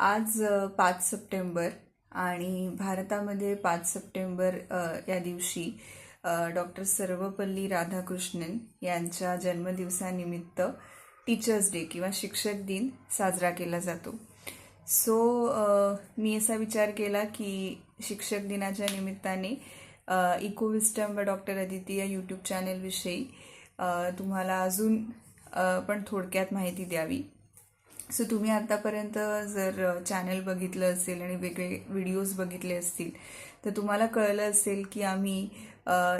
आज पाच सप्टेंबर आणि भारतामध्ये पाच सप्टेंबर या दिवशी डॉक्टर सर्वपल्ली राधाकृष्णन यांच्या जन्मदिवसानिमित्त टीचर्स डे किंवा शिक्षक दिन साजरा केला जातो. सो मी असा विचार केला की शिक्षक दिनाच्या निमित्ताने इकोविस्टम व डॉक्टर अदिती या यूट्यूब चॅनलविषयी तुम्हाला अजून पण थोडक्यात माहिती द्यावी. सो तुम्ही आतापर्यंत जर चॅनल बघितलं असेल आणि वेगळे व्हिडिओज बघितले असतील तर तुम्हाला कळलं असेल की आम्ही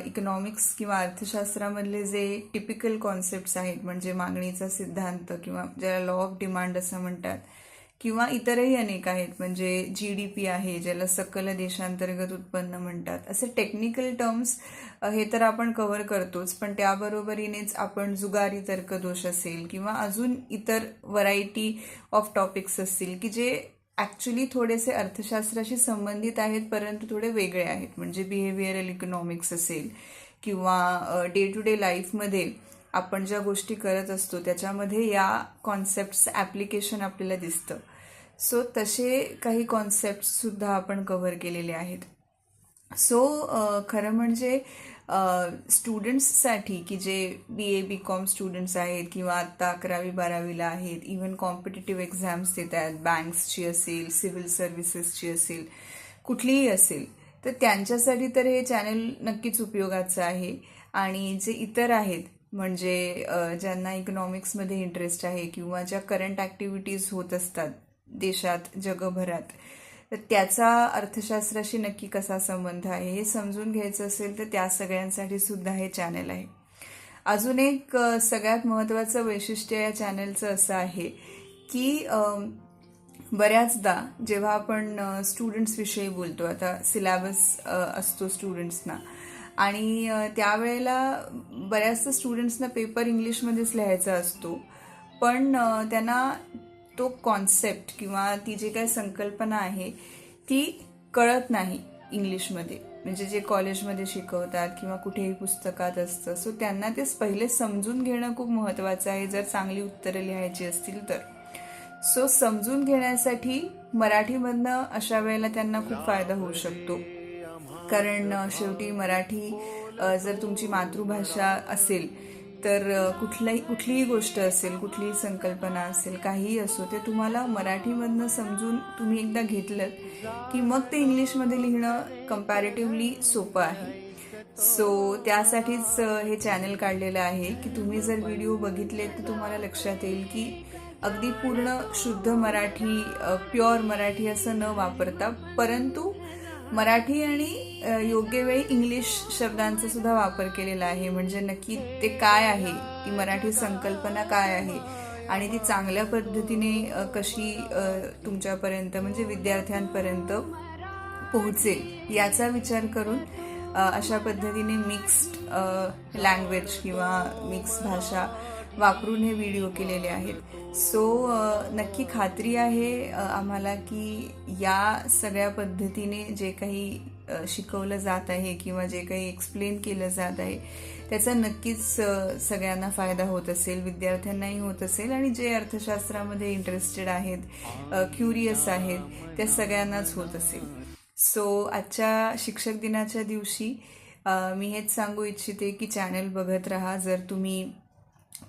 इकॉनॉमिक्स किंवा अर्थशास्त्रामधले जे टिपिकल कॉन्सेप्ट्स आहेत म्हणजे मागणीचा सिद्धांत किंवा ज्याला लॉ ऑफ डिमांड असं म्हणतात किंवा इतरही अनेक आहेत म्हणजे जी डी पी आहे ज्याला सकल देशांतर्गत उत्पन्न म्हणतात. असे टेक्निकल टर्म्स हे तर आपण कव्हर करतोच पण त्याबरोबरीनेच आपण जुगारी तर्कदोष असेल किंवा अजून इतर व्हरायटी ऑफ टॉपिक्स असतील की जे ॲक्च्युली थोडेसे अर्थशास्त्राशी संबंधित आहेत परंतु थोडे वेगळे आहेत. म्हणजे बिहेवियरल इकॉनॉमिक्स असेल किंवा डे टू डे लाईफमध्ये आपण ज्या गोष्टी करत असतो त्याच्यामध्ये या कॉन्सेप्टचं ॲप्लिकेशन आपल्याला दिसतं. सो तसे काही कॉन्सेप्टसुद्धा आपण कव्हर केलेले आहेत. सो खरं म्हणजे स्टुडंट्ससाठी की जे बी ए बी कॉम स्टुडंट्स आहेत किंवा आत्ता अकरावी बारावीला आहेत इवन कॉम्पिटेटिव्ह एक्झाम्स देत आहेत बँक्सची असेल सिव्हिल सर्व्हिसेसची असेल कुठलीही असेल तर त्यांच्यासाठी तर हे चॅनल नक्कीच उपयोगाचं आहे. आणि जे इतर आहेत म्हणजे ज्यांना इकॉनॉमिक्समध्ये इंटरेस्ट आहे किंवा ज्या करंट ॲक्टिव्हिटीज होत असतात देशात जगभरात. तर त्याचा अर्थशास्त्राशी नक्की कसा संबंध आहे हे समजून घ्यायचं असेल तर त्या सगळ्यांसाठी सुद्धा हे चॅनल आहे. अजून एक सगळ्यात महत्त्वाचं वैशिष्ट्य या चॅनलचं असं आहे की बऱ्याचदा जेव्हा आपण स्टुडंट्सविषयी बोलतो आता सिलॅबस असतो स्टुडंट्सना आणि त्यावेळेला बऱ्याचदा स्टुडंट्सना पेपर इंग्लिशमध्येच लिहायचा असतो पण त्यांना तो कॉन्सेप्ट किंवा ती जी काही संकल्पना आहे ती कळत नाही इंग्लिशमध्ये. म्हणजे जे कॉलेजमध्ये शिकवतात किंवा कुठेही पुस्तकात असतं सो त्यांना ते पहिले समजून घेणं खूप महत्त्वाचं आहे जर चांगली उत्तरं लिहायची असतील तर. सो समजून घेण्यासाठी मराठीमधनं अशा वेळेला त्यांना खूप फायदा होऊ शकतो. कारण शेवटी मराठी जर तुमची मातृभाषा असेल तर कुठलाही कुठलीही गोष्ट असेल कुठलीही संकल्पना असेल काहीही असो ते तुम्हाला मराठीमधनं समजून तुम्ही एकदा घेतलं की मग ते इंग्लिशमध्ये लिहिणं कम्पॅरेटिव्हली सोपं आहे. सो त्यासाठीच हे चॅनल काढलेलं आहे की तुम्ही जर व्हिडिओ बघितले तर तुम्हाला लक्षात येईल की अगदी पूर्ण शुद्ध मराठी प्युअर मराठी असं न वापरता परंतु मराठी आणि योग्य वेळी इंग्लिश शब्दांचा सुद्धा वापर केलेला आहे. म्हणजे नक्की ते काय आहे? ती मराठी संकल्पना काय आहे? आणि ती चांगल्या पद्धतीने कशी तुमच्यापर्यंत म्हणजे विद्यार्थ्यांपर्यंत पोहोचेल याचा विचार करून अशा पद्धतीने मिक्स्ड लँग्वेज किंवा मिक्स भाषा वापरून हे व्हिडिओ केलेले आहेत. सो नक्की खात्री आहे आम्हाला की या सगळ्या पद्धतीने जे काही शिकवलं जात आहे किंवा जे काही एक्सप्लेन केलं जात आहे त्याचा नक्कीच सगळ्यांना फायदा होत असेल विद्यार्थ्यांनाही होत असेल आणि जे अर्थशास्त्रामध्ये इंटरेस्टेड आहेत क्युरियस आहेत त्या सगळ्यांनाच होत असेल. सो आजच्या शिक्षक दिनाच्या दिवशी मी हेच सांगू इच्छिते की चॅनल बघत राहा. जर तुम्ही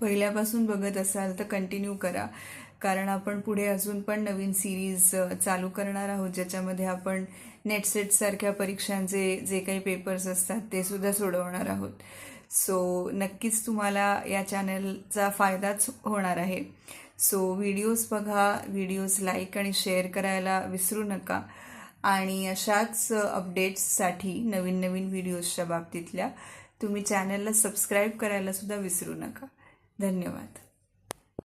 पहिल्यापासून बघत असाल तर कंटिन्यू करा. कारण आपण पुढे अजून पण नवीन सिरीज चालू करणार आहोत ज्याच्यामध्ये आपण नेटसेटसारख्या परीक्षांचे जे काही पेपर्स असतात ते सुद्धा सोडवणार आहोत. सो नक्कीच तुम्हाला या चॅनलचा फायदाच होणार आहे. सो व्हिडिओज बघा व्हिडिओज लाईक आणि शेअर करायला विसरू नका. आणि अशाच अपडेट्ससाठी नवीन नवीन व्हिडिओजच्या बाबतीतल्या तुम्ही चॅनलला सबस्क्राईब करायला सुद्धा विसरू नका. धन्यवाद.